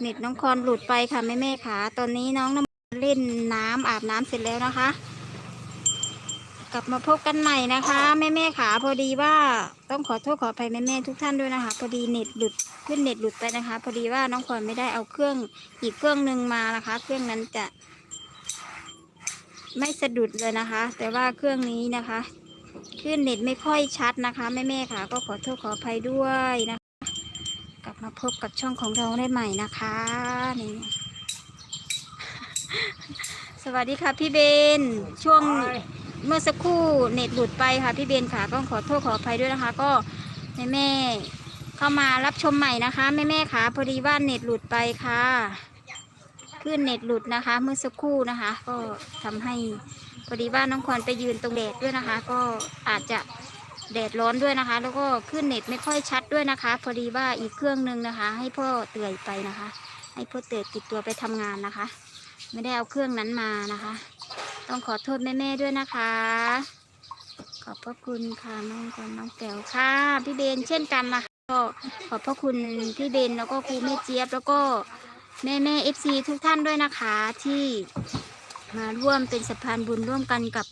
เน็ตน้องคอนหลุดไปค่ะแม่แม่ขาตอนนี้น้องน้ำเล่นน้ำอาบน้ำเสร็จแล้วนะคะ กลับมาพบกันใหม่นะคะแม่แม่ขาพอดีว่าต้องขอโทษขออภัยแม่แม่ทุกท่านด้วยนะคะ พอดีเน็ตหลุดขึ้นเน็ตหลุดไปนะคะ พอดีว่าน้องคอนไม่ได้เอาเครื่องอีกเครื่องหนึ่งมานะคะ เครื่องนั้นจะ ไม่สะดุดเลยนะคะ แต่ว่าเครื่องนี้นะคะขึ้นเน็ตไม่ค่อยชัดนะคะแม่แม่ขาก็ขอโทษขออภัยด้วยนะคะ กลับมาพบกับช่องของเราได้ใหม่นะคะนี่สวัสดีค่ะพี่เบน ช่วงเมื่อสักครู่เน็ตหลุดไปค่ะพี่เบนค่ะก็ขอโทษขออภัยด้วยนะคะ ก็แม่แม่ๆเข้ามารับชมใหม่นะคะแม่แม่ๆค่ะพอดีว่าเน็ตหลุดไปค่ะขึ้นเน็ตหลุดนะคะ เมื่อสักครู่นะคะ ก็ทำให้พอดีว่าน้องควรไปยืนตรงแดดด้วยนะคะ ก็อาจจะ แดดร้อนด้วยนะคะ แล้วก็ขึ้นเน็ตไม่ค่อยชัดด้วยนะคะ พอดีว่าอีกเครื่องหนึ่งนะคะ ให้พ่อเตือยไปนะคะ ให้พ่อเตือยติดตัวไปทำงานนะคะ ไม่ได้เอาเครื่องนั้นมานะคะ ต้องขอโทษแม่ๆด้วยนะคะ ขอบพระคุณค่ะน้องกอนน้องแก้วค่ะพี่เบนเช่นกันนะคะก็ขอบพระคุณพี่เบนแล้วก็ครูแม่เจี๊ยบแล้วก็แม่แม่เอฟซีทุกท่านด้วยนะคะที่มาร่วมเป็นสะพานบุญร่วมกันกับ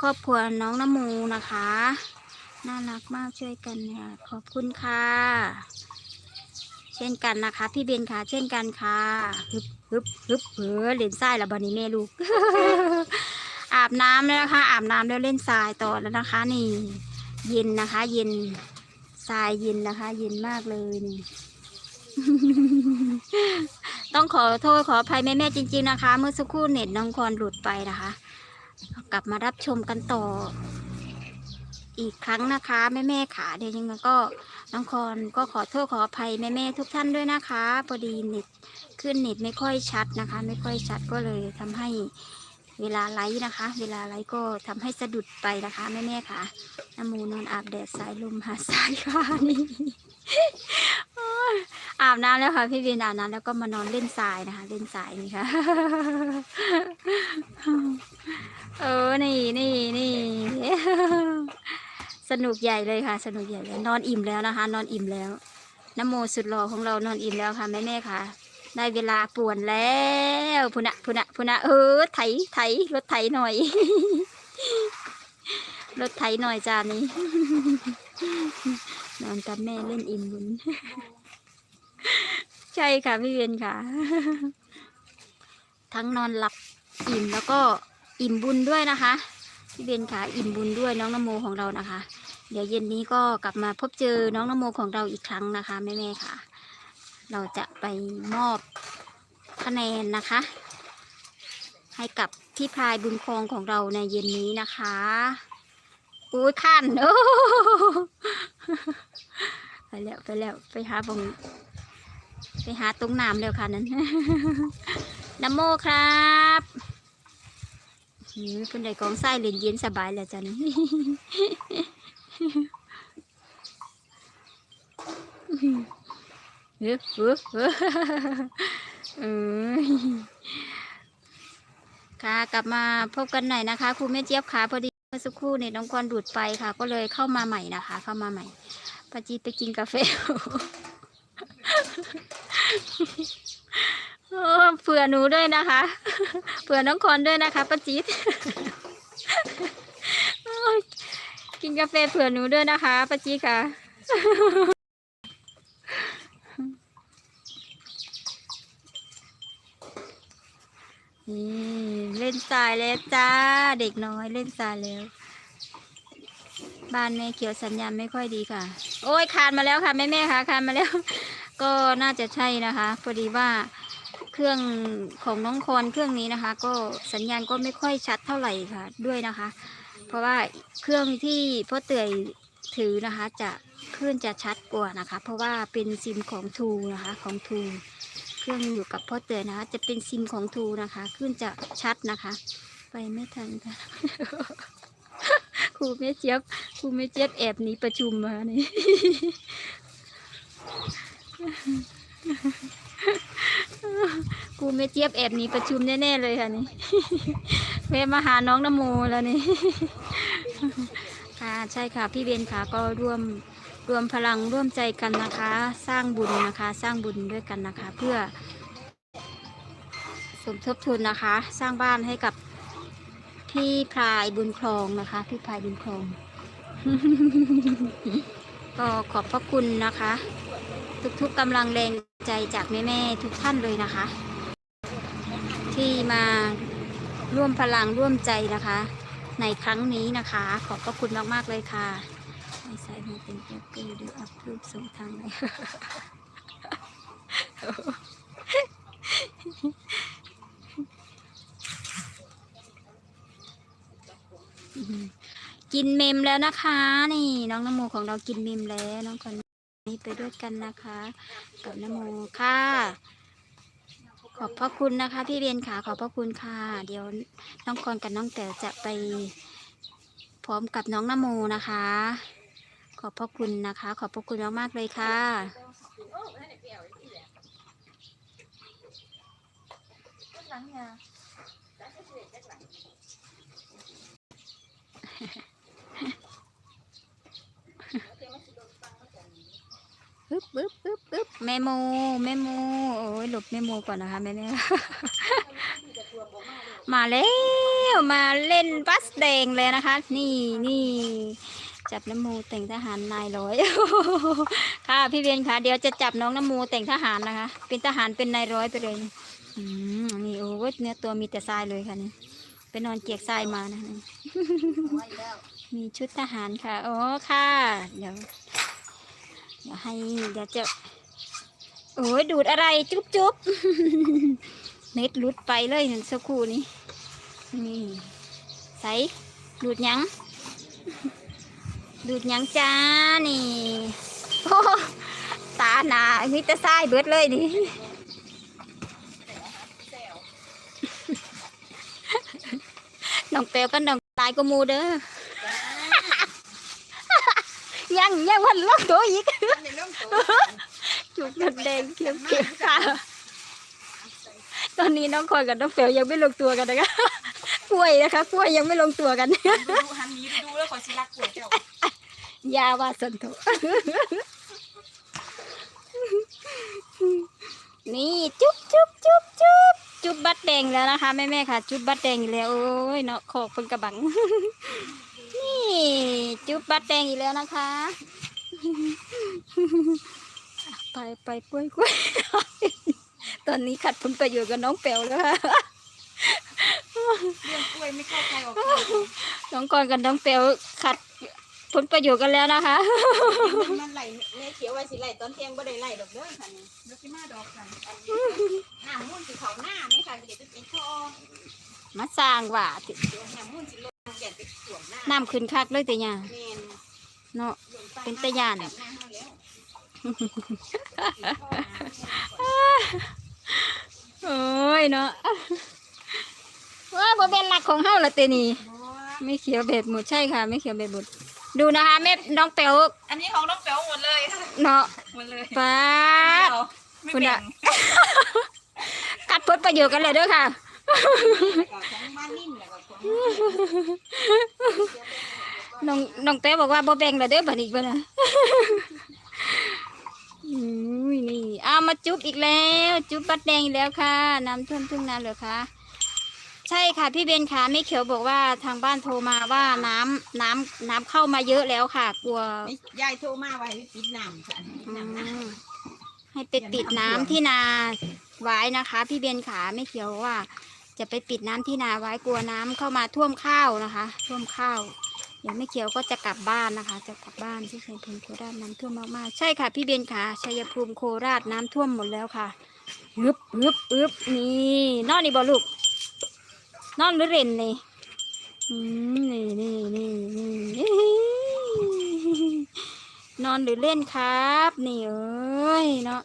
ครอบครัวน้องน้ำมูนะคะ น่ารักมากช่วยกันค่ะขอบคุณค่ะ เช่นกันนะคะ พี่เบนค่ะ เช่นกันค่ะฮึบฮึบฮึบเหือเล่นทรายแล้วบันนี้แม่ลูก อาบน้ำแล้วนะคะ อาบน้ำแล้วเล่นทรายต่อแล้วนะคะ นี่ เย็นนะคะ เย็นทรายเย็นนะคะ เย็นมากเลยนี่ต้องขอโทษขออภัยแม่ๆจริง ๆนะคะ เมื่อสักครู่เน็ตน้องคอนหลุดไปนะคะ กลับมารับชมกันต่อ อีกครั้งนะคะแม่แม่ขาเดี๋ยวยังไงก็น้องคอนก็ขอโทษขออภัยแม่แม่ทุกท่านด้วยนะคะพอดีเน็ตขึ้นเน็ตไม่ค่อยชัดนะคะ ไม่ค่อยชัดก็เลยทำให้เวลาไลฟ์นะคะ เวลาไลฟ์ก็ทำให้สะดุดไปนะคะแม่แม่ๆค่ะน้ำมูนอนอาบแดดสายลมหาสายค่ะนี่อาบน้ำแล้วค่ะพี่วียนอาบน้ำแล้วก็มานอนเล่นทรายนะคะ เล่นทรายนี่ค่ะ เออ นี่นี่นี่ นุกใหญ่เลยค่ะ สนุกใหญ่เลยนอนอิ่มแล้วนะคะ นอนอิ่มแล้วน้ำโมสุดหล่อของเรานอนอิ่มแล้วค่ะแม่แม่ค่ะ ได้เวลาป่วนแล้วพุนะพุนะพุนะเออไถไถรถไถหน่อย รถไถหน่อยจานนี้ นอนกับแม่เล่นอิ่มบุญใช่ค่ะพี่เวียนค่ะ ทั้งนอนหลับอิ่มแล้วก็อิ่มบุญด้วยนะคะพี่เบนค่ะอิ่มบุญด้วยน้องนโมของเรานะคะ เดี๋ยวเย็นนี้ก็กลับมาพบเจอน้องนโมของเราอีกครั้งนะคะแม่ๆค่ะ เราจะไปมอบคะแนนนะคะ ให้กับที่พายบุญคองของเราในเย็นนี้นะคะอุ้ยขั้นโอ้ไปแล้วไปแล้วไปหาบงไปหาตรงน้ำแล้วค่ะนั้นนโมครับหือคนใดกองไส้เล่นเย็นสบายแล้วจ้ะนี่ เฮ้ยเฮ้ยเฮ้ยเอ้ยค่ะกลับมาพบกันหน่อยนะคะครูแม่เจี๊ยบค่ะพอดีเมื่อสักครู่เนี่ยน้องกวนดูดไปค่ะ ก็เลยเข้ามาใหม่นะคะ เข้ามาใหม่ป้าจีไปกินกาแฟเผื่อหนูด้วยนะคะ เผื่อน้องคอนด้วยนะคะป้าจี๊ด โอ้ย กาแฟเผื่อหนูด้วยนะคะป้าจีค่ะ นี่เล่นทรายแล้วจ้า เด็กน้อยเล่นทรายแล้ว บ้านแม่เขียวสัญญาณไม่ค่อยดีค่ะ โอ้ยคานมาแล้วค่ะแม่แม่ค่ะคานมาแล้ว ก็น่าจะใช่นะคะพอดีว่าเครื่องของน้องคอนเครื่องนี้นะคะ ก็สัญญาณก็ไม่ค่อยชัดเท่าไหร่ค่ะด้วยนะคะ ราะว่าเครื่องที่พ่อเตยถือนะคะ จะคลื่นจะชัดกว่านะคะ เพราะว่าเป็นซิมของทูนะคะของทูเครื่องอยู่กับพ่อเตยนะคะ จะเป็นซิมของทูนะคะคลื่นจะชัดนะคะ ไปไม่ทันค่ะครูแม่เจี๊ยบครูแม่เจี๊ยบแอบหนีประชุมมานี่ ครูแม่เจี๊ยบแอบหนีประชุมแน่ๆเลยค่ะนี่แม่มาหาน้องนโมแล้วนี่ค่ะใช่ค่ะพี่เบนค่ะก็ร่วมรวมพลังร่วมใจกันนะคะ สร้างบุญนะคะ สร้างบุญด้วยกันนะคะ เพื่อ สมทบทุนนะคะ สร้างบ้านให้กับพี่พลายบุญครองนะคะ พี่พลายบุญครองก็ขอบพระคุณนะคะ ทุกๆกำลังแรงใจจากแม่ๆทุกท่านเลยนะคะ ที่มาร่วมพลังร่วมใจนะคะ ในครั้งนี้นะคะ ขอบพระคุณมากๆเลยค่ะไม่ใส่มาเป็นเปรี้ยวๆหรืออัพรูปส่งทางไหนกินเมมแล้วนะคะ นี่ น้องนโมของเรากินเมมแล้วน้องคน นี้ไปด้วยกันนะคะ กับนโมค่ะ ขอบพระคุณนะคะ พี่เบนค่ะขอบพระคุณค่ะ เดี๋ยวน้องกรกับน้องแต๋วจะไป พร้อมกับน้องนโมนะคะ ขอบพระคุณนะคะ ขอบพระคุณมากๆเลยค่ะ ปึ๊บปึ๊บปึ๊บปึ๊บแม่โมแม่โมโอ้ยหลบแม่โมก่อนนะคะแม่แม่มาแล้วมาเล่นบัสแดงเลยนะคะ นี่นี่จับน้ำโมแต่งทหารนายร้อยค่ะพี่เบียนค่ะ เดี๋ยวจะจับน้องน้ำโมแต่งทหารนะคะ เป็นทหารเป็นนายร้อยไปเลยอืมนี่โอ้ยเนื้อตัวมีแต่ทรายเลยค่ะนี่ไปนอนเกียกทรายมานะมีชุดทหารค่ะโอ้ค่ะ เดี๋ยว เดี๋ยวให้เดี๋ยวจะโอ้ยดูดอะไรจุ๊บจุ๊บเน็ตหลุดไปเลยเห็นสักครู่นี้นี่ใส่ดูดยัง ดูดยังจ้านี่โอ้ตาหนามีแต่ทรายเบิดเลยนี่น้องเปลวก็น้องตายก็มูเด้อ ยังยังวันลอกตัวอีกจุกจนแดงเขียวเขียวค่ะตอนนี้น้องคอยกับน้องเฟลยังไม่ลงตัวกันนะคะกล้วยนะคะกล้วยยังไม่ลงตัวกันดูหันนี้ดูแล้วขอชิรักกล้วยเจ้ายาวาสันโถนี่จุ๊บจุ๊บจุ๊บจุ๊บจุ๊บบัดแดงแล้วนะคะแม่แม่ค่ะ จุ๊บบัดแดงแล้วโอ้ยเนาะขอกเป็นกระบัง จุ๊บบัดแดงอีกแล้วนะคะไปไปกล้วยกล้วยตอนนี้ขัดผลประโยชน์กับน้องเปวแล้วค่ะเรื่องกล้วยไม่เข้าใครออกใครน้องกรกับน้องเปวขัดผลประโยชน์กันแล้วนะคะ มันไหลเนื้อเขียวไว้สิไหลตอนเที่ยงบ่ได้ไหลดอกเด้อค่ะนี่ดี๋ยวสิมาดอกกันหน้ามุ่นสิเขาหน้านี่ค่ะเดี๋ยวจะเป็นช่อมาสร้างว่า หน้ามุ่นสิ ลงแก่นไปสวมหน้าน้ำขึ้นคักเลยแต่เนี่ยแม่นเนาะลงใเป็นตะย่านแบบหน้าเฮาแล้วโอ้ยเนาะว่าบ่เป็นหลักของเฮาละเตนี่บ่ไม่เขียวเบ็ดหมดใช่ค่ะ ไม่เขียวเบ็ดหมดดูนะคะแม่น้องเปลวอันนี้ของน้องแป๋วหมดเลยเนาะหมดเลยป้าดไม่คุณแบ่อะ ง กัดผลประโยชน์กันเลยเด้อค่ะ แล้วก็ของบ้านนิ่มแล้วก็ของน้องน้องเต้บอกว่าบ่แบ่งเลยเด้อบัดนี้บ่นะอุ้ยนี่เอามาจุ๊บอีกแล้ว จุ๊บบัดแดงอีกแล้วค่ะ น้ำท่วมทุ่งนาเหรอคะใช่ค่ะพี่เบนค่ะไม่เขียวบอกว่าทางบ้านโทรมาว่าน้ำน้ำน้ำเข้ามาเยอะแล้วค่ะ กลัว ยายโทรมาไว้ให้ปิดน้ำค่ะปิดอืน้ำนะมให้ไปปิดน้ำที่นาไว้นะคะ พี่เบนขาไม่เขียวว่า จะไปปิดน้ำที่นาไว้กลัวน้ำเข้ามาท่วมข้าวนะคะ ท่วมข้าวเดี๋ยวไม่เขียวก็จะกลับบ้านนะคะ จะกลับบ้านที่ชัยภูมิโคราชน้ำท่วมมากๆใช่ค่ะพี่เบนค่ะชัยภูมิโคราชน้ำท่วมหมดแล้วค่ะอึบอึบอึบนี่นอนนี่บอลูกนอนหรือเล่นนี่อืมนี่นี่นี่นี่นอนหรือเล่นครับ นี่เอ้ยเนาะ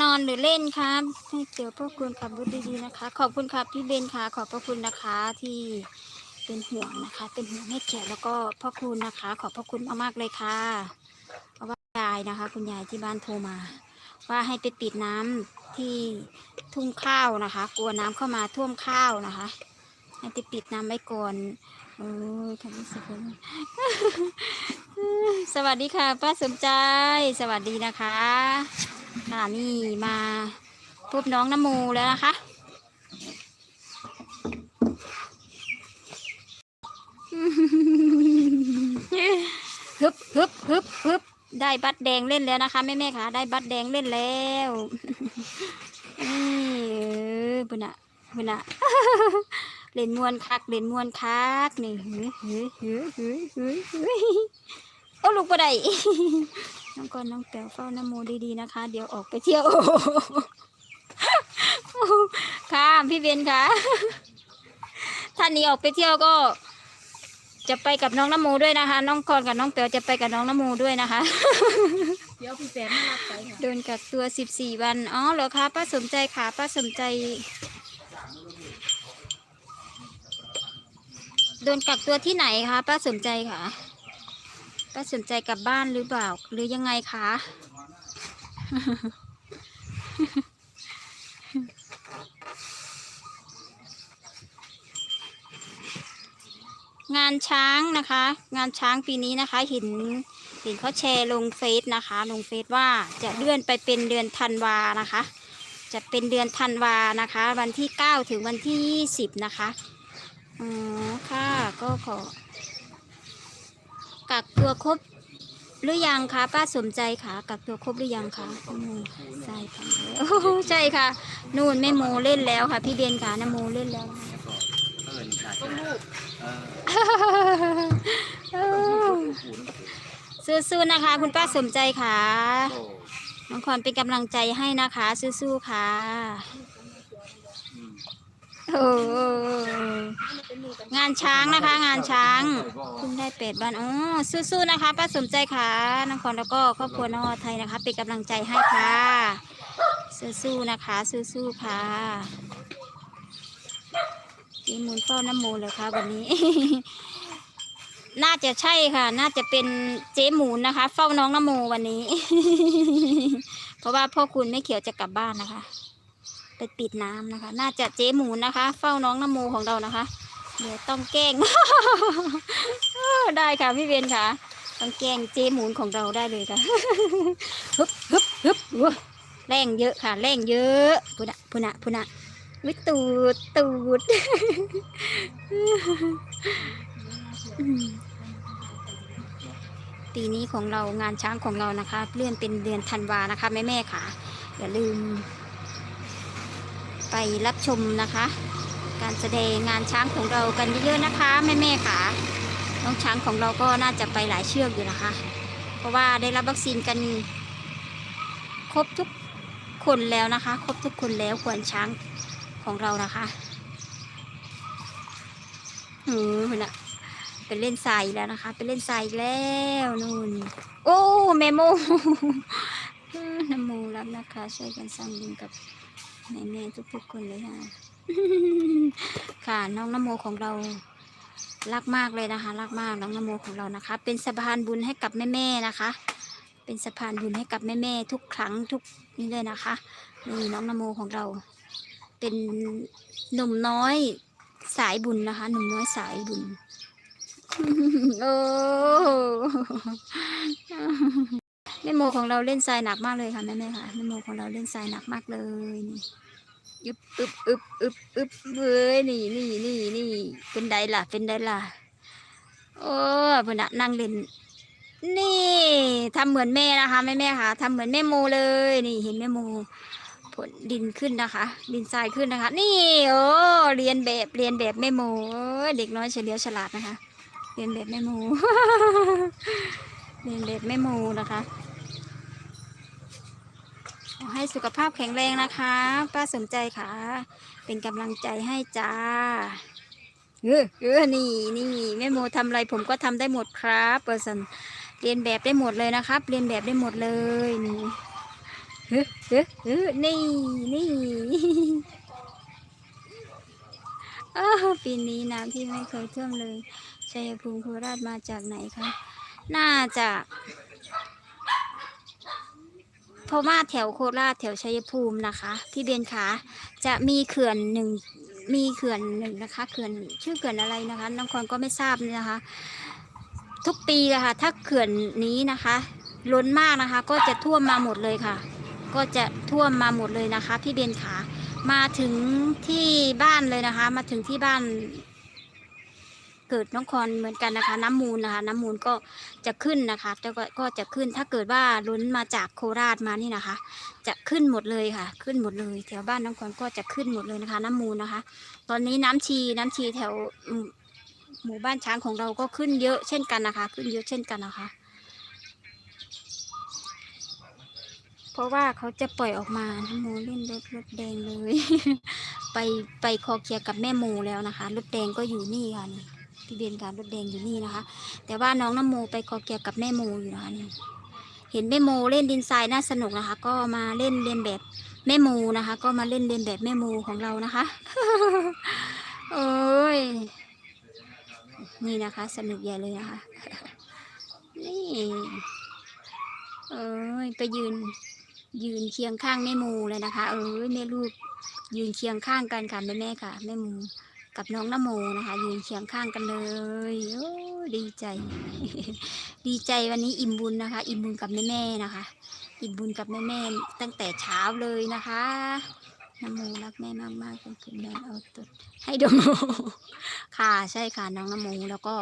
นอนหรือเล่นครับให้เกี่ยวพวกคุณขับรถดีๆนะคะ ขอบคุณครับพี่เบนค่ะ ขอบพระคุณนะคะที่เป็นห่วงนะคะ เป็นห่วงให้เขียวแล้วก็พ่อคุณนะคะ ขอบพระคุณมากๆเลยค่ะเพราะว่ายายนะคะ คุณยายที่บ้านโทรมา ว่าให้ไปปิดน้ำที่ทุ่งข้าวนะคะ กลัวน้ำเข้ามาท่วมข้าวนะคะ ให้ไปปิดน้ำไว้ก่อน โอ้คำนี้สุดเลยสวัสดีค่ะ ป้าสมใจ สวัสดีนะคะ ค่ะนี่มาพบน้องน้ำมูแล้วนะคะ ฮึบฮึบฮึบฮึบได้บัตรแดงเล่นแล้วนะคะแม่แม่ค่ะ ได้บัตรแดงเล่นแล้วนี่เออบุญอะบุญอะ เล่นมวนคักเล่นมวนคักนี่เฮ้ยเฮ้ยเฮ้ยเฮ้ยเฮ้ยเฮ้ยโอ้ลูกปะไดน้องกอนน้องแป๋วเฝ้าน้ำโมดีๆนะคะ เดี๋ยวออกไปเที่ยวค่ะพี่เบนค่ะท่านนี้ออกไปเที่ยวก็ จะไปกับน้องน้ำโมด้วยนะคะ น้องกอนกับน้องแป๋วจะไปกับน้องน้ำโมด้วยนะคะ เดี๋ยวพี่แปมมารับไปค่ะโดนกักตัว 14 วัน อ๋อเหรอคะป้าสมใจค่ะป้าสมใจ โดนกักตัวที่ไหนคะป้าสมใจค่ะป้าสมใจกลับบ้านหรือเปล่า หรือยังไงคะงานช้างนะคะ งานช้างปีนี้นะคะเห็นเห็นเขาแชร์ลงเฟซนะคะ ลงเฟซว่าจะเลื่อนไปเป็นเดือนธันวานะคะ จะเป็นเดือนธันวานะคะ วันที่ 9 ถึงวันที่ 20 นะคะ อ๋อค่ะก็ขอ กักตัวครบหรือยังคะป้าสมใจค่ะกักตัวครบหรือยังคะอืมใช่ค่ะโอ้โหใช่ค่ะ นู่นแม่โมเล่นแล้วค่ะ พี่เบนค่ะน้ำโมเล่นแล้วเอิญขาดต้นลูกเออหูน้ำสู้ๆนะคะ คุณป้าสมใจค่ะโตน้องคอนเป็นกำลังใจให้นะคะ สู้ๆค่ะอืม โอ้โหงานช้างนะคะ งานช้างเพิ่งได้เป็ดบ้านโอ๋อสู้ๆนะคะป้าสมใจค่ะน้องคอนแล้วก็ครอบครัวนอไทยนะคะ เป็นกำลังใจให้ค่ะ สู้ๆนะคะ สู้ๆค่ะมีมูลเฝ้าน้ำมูลเลยค่ะวันนี้ น่าจะใช่ค่ะ น่าจะเป็นเจ๊หมูนนะคะ เฝ้าน้องน้ำโมวันนี้ เพราะว่าพ่อคุณไม่เขียวจะกลับบ้านนะคะ ไปปิดน้ำนะคะ น่าจะเจ๊หมูนนะคะ เฝ้าน้องน้ำโมของเรานะคะ เดี๋ยวต้องแกล้ง ได้ค่ะพี่เบนค่ะ ต้องแกล้งเจ๊หมูนของเราได้เลยค่ะฮึบฮึบฮึบอุ๊ยแรงเยอะค่ะแรงเยอะพุนะพุนะพุนะวิตูดตูดปีนี้ของเรางานช้างของเรานะคะ เลื่อนเป็นเดือนธันวานะคะแม่แม่ค่ะ อย่าลืม ไปรับชมนะคะ การแสดงงานช้างของเรากันเยอะๆนะคะ แม่ๆค่ะน้องช้างของเราก็น่าจะไปหลายเชือกอยู่นะคะ เพราะว่าได้รับวัคซีนกัน ครบทุกคนแล้วนะคะ ครบทุกคนแล้วควรช้างของเรานะคะอืมเห็นละไปเล่นทรายแล้วนะคะ ไปเล่นทรายแล้วนู่นโอ้เมโมน้ำมูรับนะคะ ช่วยกันสร้างบุญกับ แม่แม่ๆทุกๆคนเลยค่ะ ค่ะน้องน้ำโมของเรารักมากเลยนะคะรักมากน้องน้ำโมของเรานะคะ เป็นสะพานบุญให้กับแม่ๆนะคะ เป็นสะพานบุญให้กับแม่แม่ๆทุกครั้งทุกนี่เลยนะคะนี่น้องน้ำโมของเรา เป็นหนุ่มน้อยสายบุญนะคะ หนุ่มน้อยสายบุญ โอ้ แม่โมของเราเล่นทรายหนักมากเลยค่ะแม่แม่ค่ะแม่โมของเราเล่นทรายหนักมากเลยนี่อึบอึบอึบอึบอึบเว้ยนี่นี่นี่นี่เป็นไดล่ะ เป็นไดล่ะโอ้เพื่อนน่ะนั่งเล่นนี่ทำเหมือนแม่นะคะแม่แม่ค่ะทำเหมือนแม่โมเลย นี่เห็นแม่โมผลดินขึ้นนะคะ ดินทรายขึ้นนะคะ นี่โอ้เรียนแบบเรียนแบบแม่โมเด็กน้อยเฉลียวฉลาดนะคะ เรียนแบบแม่หมูเรียนแบบแม่หมูนะคะ อให้สุขภาพแข็งแรงนะคะ ป้าสนใจค่ะ เป็นกำลังใจให้จ้า เออเออนี่นี่แม่โมทำอะไรผมก็ทำได้หมดครับเปอร์สันเรียนแบบได้หมดเลยนะครับ เรียนแบบได้หมดเลยนี่เออเออเออนี่นี่อ้ปีนี้น้ำที่ไม่เคยท่วมเลยชัยภูมิโคราชมาจากไหนคะ น่าจะ ราะว่าแถวโคราชแถวชัยภูมินะคะ พี่เบนคะจะมีเขื่อนหนึ่งมีเขื่อนหนึ่งนะคะเขื่อนชื่อเขื่อนอะไรนะคะน้องคอนก็ไม่ทราบนะคะ ทุกปีอะค่ะถ้าเขื่อนนี้นะคะ ล้นมากนะคะ ก็จะท่วมมาหมดเลยค่ะ ก็จะท่วมมาหมดเลยนะคะ พี่เบนขามาถึงที่บ้านเลยนะคะ มาถึงที่บ้าน กิดน้องคอนเหมือนกันนะคะ น้ำมูลนะคะ น้ำมูลก็จะขึ้นนะคะแต่ก็จะขึ้นถ้าเกิดว่าล้นมาจากโคราชมานี่นะคะ จะขึ้นหมดเลยค่ะ ขึ้นหมดเลย แถวบ้านน้องคอนก็จะขึ้นหมดเลยนะคะ น้ำมูลนะคะ ตอนนี้น้ำชีน้ำชีแถวหมู่บ้านช้างของเราก็ขึ้นเยอะเช่นกันนะคะ ขึ้นเยอะเช่นกันนะคะ เพราะว่าเขาจะปล่อยออกมาน้ำโมเล่นรถรถแดงเลย ไปไปคอเคลียร์กับแม่โมแล้วนะคะ รถแดงก็อยู่นี่ค่ะนี่ พี่เบนการรถแดงอยู่นี่นะคะ แต่ว่าน้องน้ำโมไปคอเคลียกับแม่โมอยู่นะคะนี่เห็นแม่โมเล่นดินทรายน่าสนุกนะคะ ก็มาเล่นเรียนแบบแม่โมนะคะ ก็มาเล่นเรียนแบบแม่โมของเรานะคะโอ้ยนี่นะคะ สนุกใหญ่เลยนะคะนี่เอ้ยไปยืนยืนเคียงข้างแม่มูเลยนะคะ เออแม่ลูกยืนเคียงข้างกันค่ะแม่แม่ค่ะแม่มู กับน้องนโมนะคะยืนเคียงข้างกันเลยโอ้ดีใจ ดีใจวันนี้อิ่มบุญนะคะ อิ่มบุญกับแม่แม่นะคะ อิ่มบุญกับแม่แม่ตั้งแต่เช้าเลยนะคะนโมรักแม่มากมากๆจนถึงนั้นเอาตุดให้ดูค่ะใช่ค่ะน้องนโมแล้วก็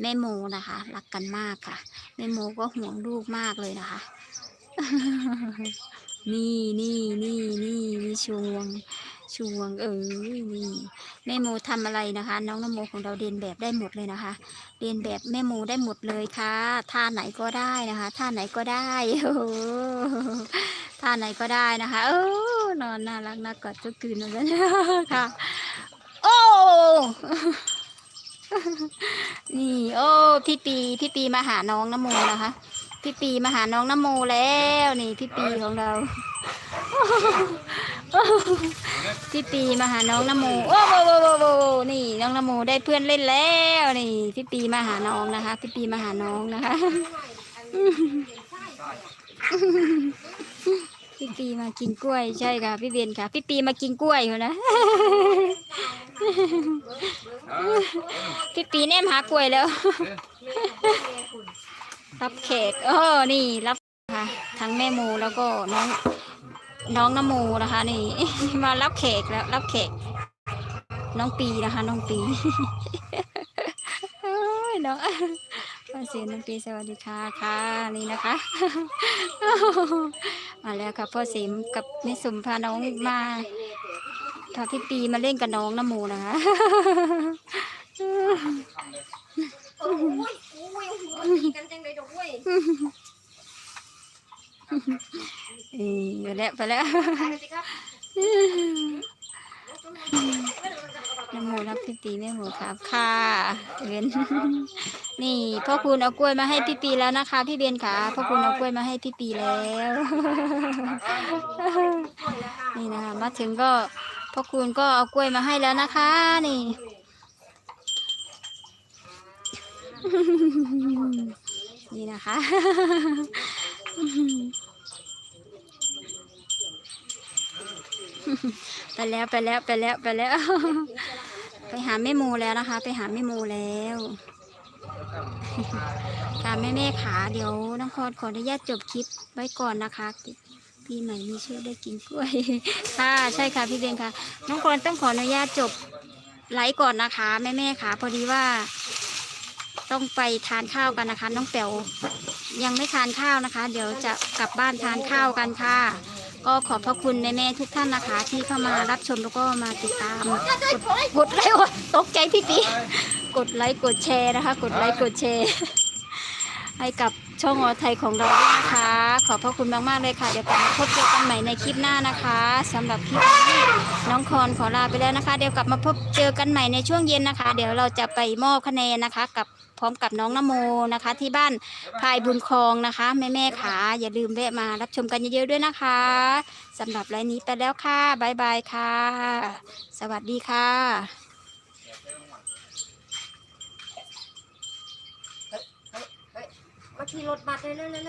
แม่โมนะคะ รักกันมากค่ะแม่โมก็ห่วงลูกมากเลยนะคะ นี่นี่นี่นี่มีช่วง ช่วงเออนี่แม่โมทำอะไรนะคะ น้องนโมของเราเรียนแบบได้หมดเลยนะคะเรียนแบบแม่โมได้หมดเลยค่ะท่าไหนก็ได้นะคะท่าไหนก็ได้โอ้ท่าไหนก็ได้นะคะเออนอนน่ารักน่ากอดทุกคืนเหมือนกันค่ะโอ้นี่โอ้พี่ปีพี่ปีมาหาน้องนโมนะคะ พี่ปีมาหาน้องนโมแล้ว นี่พี่ปีของเรา พี่ปีมาหาน้องนโมโอ้โหโอ้โหโนี่น้องนโมได้เพื่อนเล่นแล้วนี่พี่ปีมาหาน้องนะคะ พี่ปีมาหาน้องนะคะ พี่ปีมากินกล้วยใช่ค่ะ พี่เบนค่ะ พี่ปีมากินกล้วยอยู่นะพี่ปีแนมหากล้วยแล้ว รับแขกเออนี่รับค่ะทั้งแม่โมแล้วก็น้อง น้องนโมนะคะ นี่ มารับแขกแล้ว รับแขกน้องปีนะคะ น้องปีน้องป้าเสียน้องปีสวัสดีค่ะค่ะ นี่นะคะ มาแล้วค่ะพ่อเสียมกับแม่สมพาน้องมาพาพี่ปีมาเล่นกับน้องนโมนะคะ โอ้ยโอ้ยหัวตีกันจังเลยดอกเว้ย เออไป แล้วไปแล้วไปกันสิครับน้ำหมูรับพี่ปีแม่หมูครับค่ะเบนนี่พ่อคุณเอากล้วยมาให้พี่ปีแล้วนะคะ พี่เบนค่ะพ่อคุณเอากล้วยมาให้พี่ปีแล้ว นี่นะคะมาถึงก็พ่อคุณก็เอากล้วยมาให้แล้วนะคะ นี่นี่นะคะ ไปแล้วไปแล้วไปแล้วไปแล้ว ไปหาแม่โมแล้วนะคะ ไปหาแม่โมแล้วค่ะแม่แม่ขาเดี๋ยวน้องคอนขออนุญาตจบคลิปไว้ก่อนนะคะพี่ใหม่มีชื่อได้กินกล้วยค่ะใช่ค่ะพี่เบนค่ะ น้องคอนต้องขออนุญาตจบไลฟ์ก่อนนะคะแม่แม่ขาพอดีว่า ต้องไปทานข้าวกันนะคะ น้องแป๋วยังไม่ทานข้าวนะคะ เดี๋ยวจะกลับบ้านทานข้าวกันค่ะ ก็ขอบพระคุณแม่ๆทุกท่านนะคะ ที่เข้ามารับชมแล้วก็มาติดตามกดกดไลค์โอ๊ยตกใจพี่ปีกดไลค์กดแชร์นะคะ กดไลค์กดแชร์ให้กับช่องอไทยของเราด้วยนะคะ ขอบพระคุณมากๆเลยค่ะ เดี๋ยวกลับมาพบเจอกันใหม่ในคลิปหน้านะคะสำหรับคลิปนี้น้องคอนขอลาไปแล้วนะคะ เดี๋ยวกลับมาพบเจอกันใหม่ในช่วงเย็นนะคะ เดี๋ยวเราจะไปมอบคะแนนนะคะกับ พร้อมกับน้องนโมนะคะ ที่บ้านพายบุญคลองนะคะแม่แม่ขาอย่าลืมแวะมารับชมกันเยอะๆด้วยนะคะสำหรับไลน์นี้ไปแล้วค่ะบายบายค่ะ สวัสดีค่ะมาขี่รถบัสเลยเร็วๆ